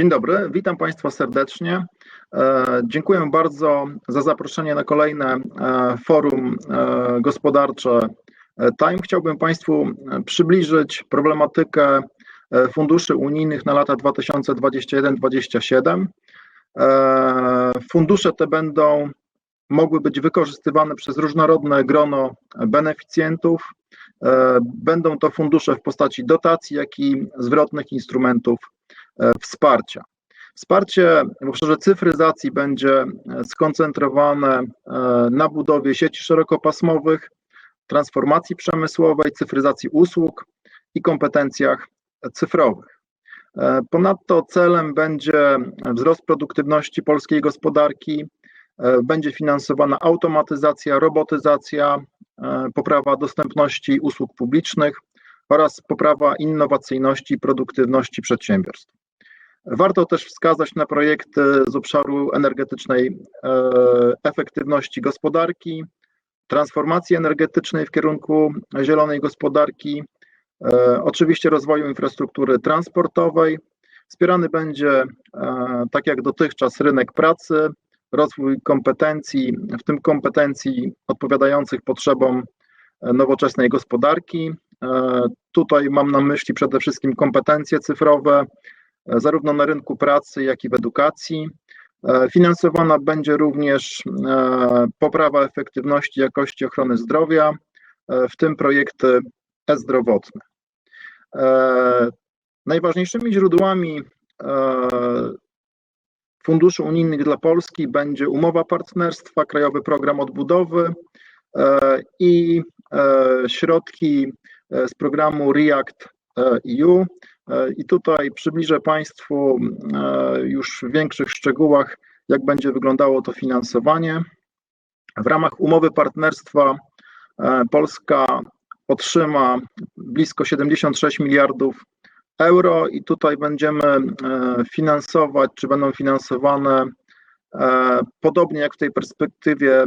Dzień dobry, witam Państwa serdecznie. E, dziękuję bardzo za zaproszenie na kolejne e, forum e, gospodarcze Time. Chciałbym Państwu przybliżyć problematykę funduszy unijnych na lata 2021-2027. Fundusze te będą mogły być wykorzystywane przez różnorodne grono beneficjentów. Będą to fundusze w postaci dotacji, jak i zwrotnych instrumentów wsparcia. Wsparcie w obszarze cyfryzacji będzie e, skoncentrowane e, na budowie sieci szerokopasmowych, transformacji przemysłowej, cyfryzacji usług i kompetencjach cyfrowych. Ponadto celem będzie wzrost produktywności polskiej gospodarki, będzie finansowana automatyzacja, robotyzacja, poprawa dostępności usług publicznych oraz poprawa innowacyjności i produktywności przedsiębiorstw. Warto też wskazać na projekty z obszaru energetycznej e, efektywności gospodarki, transformacji energetycznej w kierunku zielonej gospodarki, e, oczywiście rozwoju infrastruktury transportowej. Wspierany będzie, e, tak jak dotychczas, rynek pracy, rozwój kompetencji, w tym kompetencji odpowiadających potrzebom nowoczesnej gospodarki. Tutaj mam na myśli przede wszystkim kompetencje cyfrowe, zarówno na rynku pracy, jak i w edukacji. E, finansowana będzie również e, poprawa efektywności jakości ochrony zdrowia, e, w tym projekty e-zdrowotne. Najważniejszymi źródłami funduszy unijnych dla Polski będzie umowa partnerstwa, Krajowy Program Odbudowy i środki z programu REACT EU, E, I tutaj przybliżę Państwu e, już w większych szczegółach, jak będzie wyglądało to finansowanie. W ramach umowy partnerstwa e, Polska otrzyma blisko 76 miliardów euro i tutaj będziemy finansować, czy będą finansowane podobnie jak w tej perspektywie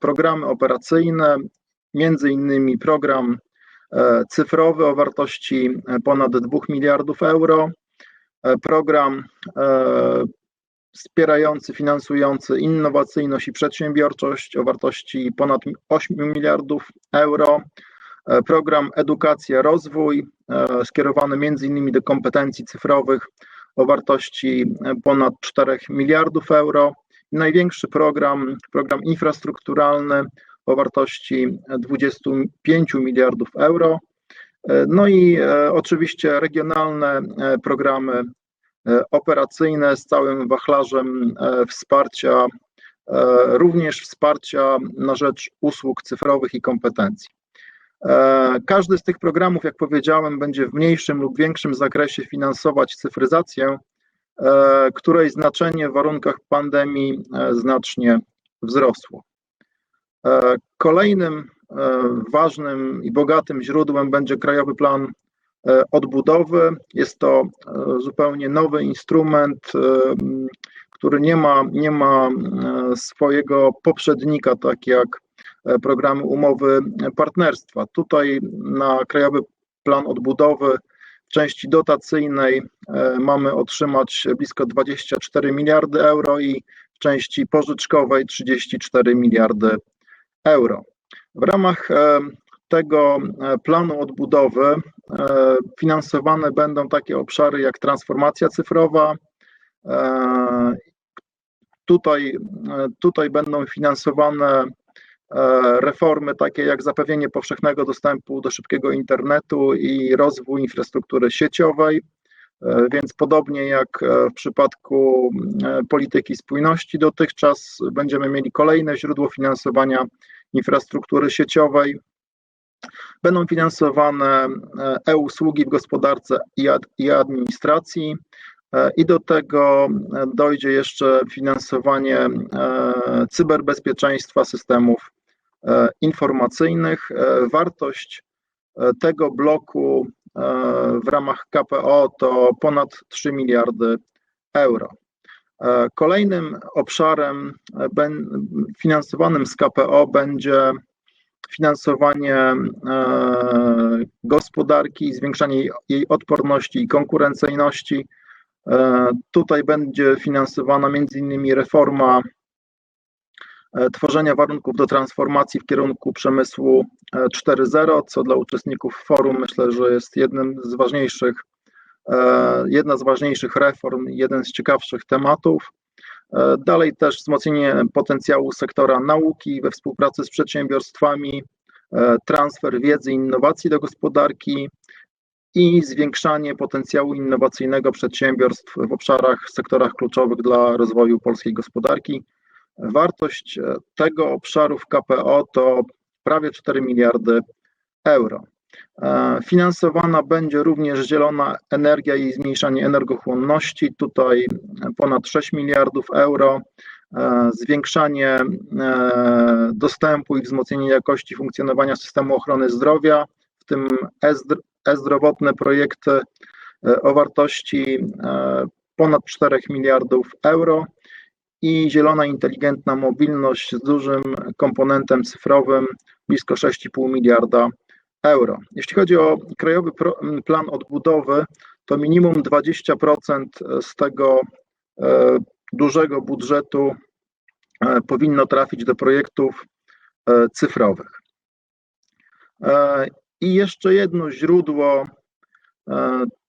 programy operacyjne, między innymi program cyfrowy o wartości e, ponad 2 miliardów euro, e, program wspierający, finansujący innowacyjność i przedsiębiorczość o wartości ponad 8 miliardów euro, program Edukacja Rozwój skierowany m.in. do kompetencji cyfrowych o wartości ponad 4 miliardów euro. Największy program, program infrastrukturalny o wartości 25 miliardów euro. No i e, oczywiście regionalne e, programy e, operacyjne z całym wachlarzem wsparcia, również wsparcia na rzecz usług cyfrowych i kompetencji. Każdy z tych programów, jak powiedziałem, będzie w mniejszym lub większym zakresie finansować cyfryzację, której znaczenie w warunkach pandemii znacznie wzrosło. E, kolejnym e, ważnym i bogatym źródłem będzie Krajowy Plan e, Odbudowy. Jest to zupełnie nowy instrument, który nie ma, nie ma swojego poprzednika, tak jak programy umowy partnerstwa. Tutaj na Krajowy Plan Odbudowy w części dotacyjnej mamy otrzymać blisko 24 miliardy euro i w części pożyczkowej 34 miliardy euro. W ramach e, tego e, planu odbudowy e, finansowane będą takie obszary jak transformacja cyfrowa. Tutaj, tutaj będą finansowane reformy takie jak zapewnienie powszechnego dostępu do szybkiego internetu i rozwój infrastruktury sieciowej. Więc podobnie jak w przypadku polityki spójności dotychczas będziemy mieli kolejne źródło finansowania infrastruktury sieciowej. Będą finansowane e, e-usługi w gospodarce i administracji. E, I do tego e, dojdzie jeszcze finansowanie cyberbezpieczeństwa systemów informacyjnych. Wartość tego bloku w ramach KPO to ponad 3 miliardy euro. E, kolejnym obszarem e, finansowanym z KPO będzie finansowanie e, gospodarki, zwiększanie jej odporności i konkurencyjności. Tutaj będzie finansowana innymi reforma tworzenia warunków do transformacji w kierunku przemysłu 4.0, co dla uczestników forum myślę, że jest jednym z ważniejszych, jedna z ważniejszych reform, jeden z ciekawszych tematów. Dalej też wzmocnienie potencjału sektora nauki we współpracy z przedsiębiorstwami, transfer wiedzy i innowacji do gospodarki i zwiększanie potencjału innowacyjnego przedsiębiorstw w obszarach, sektorach kluczowych dla rozwoju polskiej gospodarki. Wartość tego obszaru w KPO to prawie 4 miliardy euro. Finansowana będzie również zielona energia i zmniejszanie energochłonności. Tutaj ponad 6 miliardów euro. Zwiększanie dostępu i wzmocnienie jakości funkcjonowania systemu ochrony zdrowia, w tym e-zdrowotne projekty o wartości ponad 4 miliardów euro i zielona, inteligentna mobilność z dużym komponentem cyfrowym, blisko 6,5 miliarda euro. Jeśli chodzi o Krajowy Plan Odbudowy, to minimum 20% z tego dużego budżetu powinno trafić do projektów cyfrowych. I jeszcze jedno źródło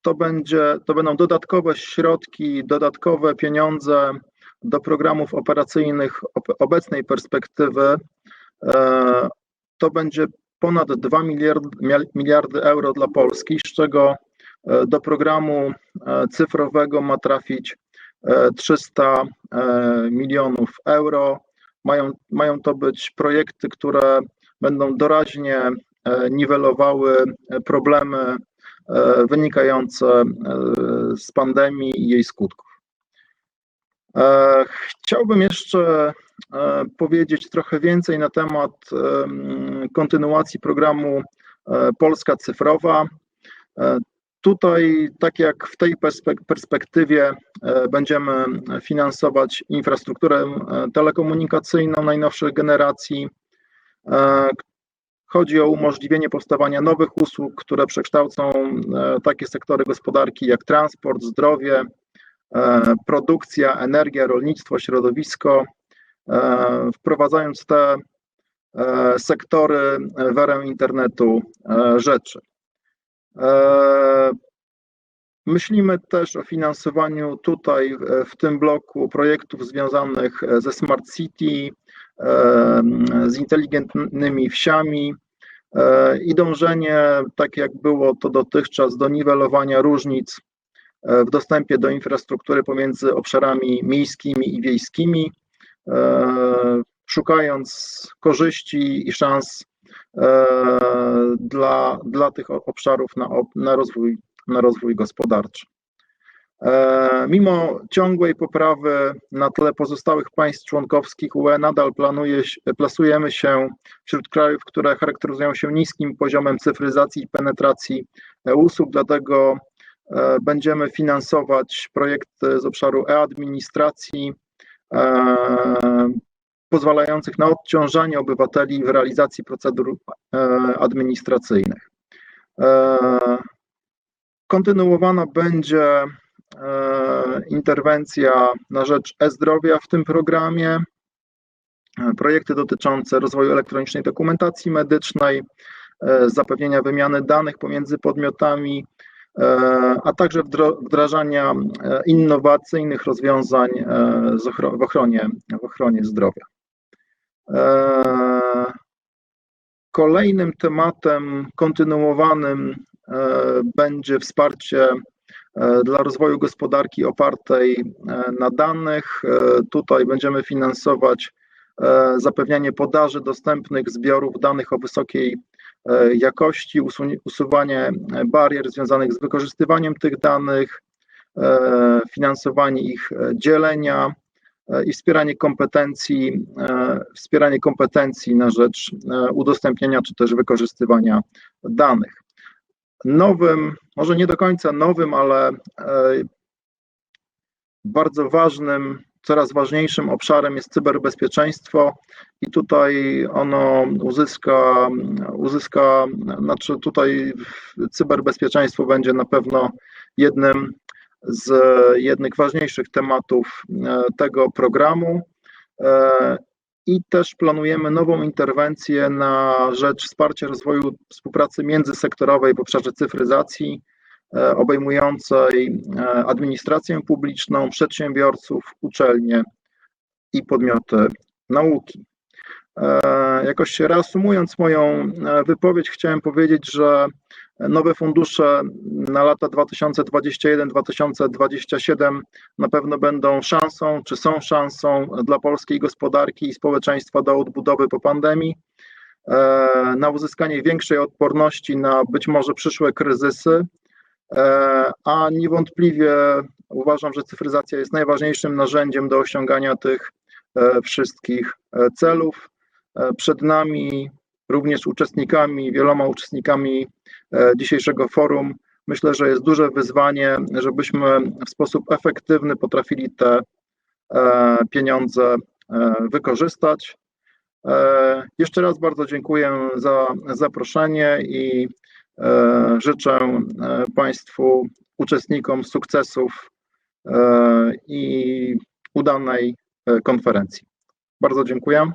to będą dodatkowe środki, dodatkowe pieniądze do programów operacyjnych obecnej perspektywy. To będzie ponad 2 miliardy euro dla Polski, z czego do programu cyfrowego ma trafić 300 milionów euro. Mają to być projekty, które będą doraźnie niwelowały problemy wynikające z pandemii i jej skutków. Chciałbym jeszcze powiedzieć trochę więcej na temat kontynuacji programu Polska Cyfrowa. Tutaj, tak jak w tej perspektywie, będziemy finansować infrastrukturę telekomunikacyjną najnowszej generacji. Chodzi o umożliwienie powstawania nowych usług, które przekształcą takie sektory gospodarki jak transport, zdrowie, produkcja, energia, rolnictwo, środowisko, wprowadzając te sektory w erę internetu rzeczy. Myślimy też o finansowaniu tutaj, w tym bloku projektów związanych ze smart city, z inteligentnymi wsiami i dążenie, tak jak było to dotychczas, do niwelowania różnic w dostępie do infrastruktury pomiędzy obszarami miejskimi i wiejskimi, szukając korzyści i szans dla tych obszarów na rozwój gospodarczy. Mimo ciągłej poprawy na tle pozostałych państw członkowskich UE nadal plasujemy się wśród krajów, które charakteryzują się niskim poziomem cyfryzacji i penetracji usług, dlatego będziemy finansować projekty z obszaru e-administracji, pozwalających na odciążanie obywateli w realizacji procedur administracyjnych. Kontynuowana będzie interwencja na rzecz e-zdrowia w tym programie. Projekty dotyczące rozwoju elektronicznej dokumentacji medycznej, zapewnienia wymiany danych pomiędzy podmiotami, a także wdrażania innowacyjnych rozwiązań w ochronie zdrowia. Kolejnym tematem kontynuowanym będzie wsparcie dla rozwoju gospodarki opartej na danych. Tutaj będziemy finansować zapewnianie podaży dostępnych zbiorów danych o wysokiej jakości, usuwanie barier związanych z wykorzystywaniem tych danych, finansowanie ich dzielenia i wspieranie kompetencji na rzecz udostępniania czy też wykorzystywania danych. Nowym, może nie do końca nowym, ale bardzo ważnym, coraz ważniejszym obszarem jest cyberbezpieczeństwo i tutaj ono uzyska, znaczy tutaj cyberbezpieczeństwo będzie na pewno jednym z jednych ważniejszych tematów tego programu. I też planujemy nową interwencję na rzecz wsparcia rozwoju współpracy międzysektorowej w obszarze cyfryzacji, obejmującej administrację publiczną, przedsiębiorców, uczelnie i podmioty nauki. Jakoś reasumując moją wypowiedź, chciałem powiedzieć, że nowe fundusze na lata 2021-2027 na pewno będą szansą, czy są szansą dla polskiej gospodarki i społeczeństwa do odbudowy po pandemii, na uzyskanie większej odporności na być może przyszłe kryzysy, a niewątpliwie uważam, że cyfryzacja jest najważniejszym narzędziem do osiągania tych wszystkich celów. Przed nami również uczestnikami, wieloma uczestnikami dzisiejszego forum. Myślę, że jest duże wyzwanie, żebyśmy w sposób efektywny potrafili te pieniądze wykorzystać. Jeszcze raz bardzo dziękuję za zaproszenie i życzę Państwu, uczestnikom sukcesów i udanej konferencji. Bardzo dziękuję.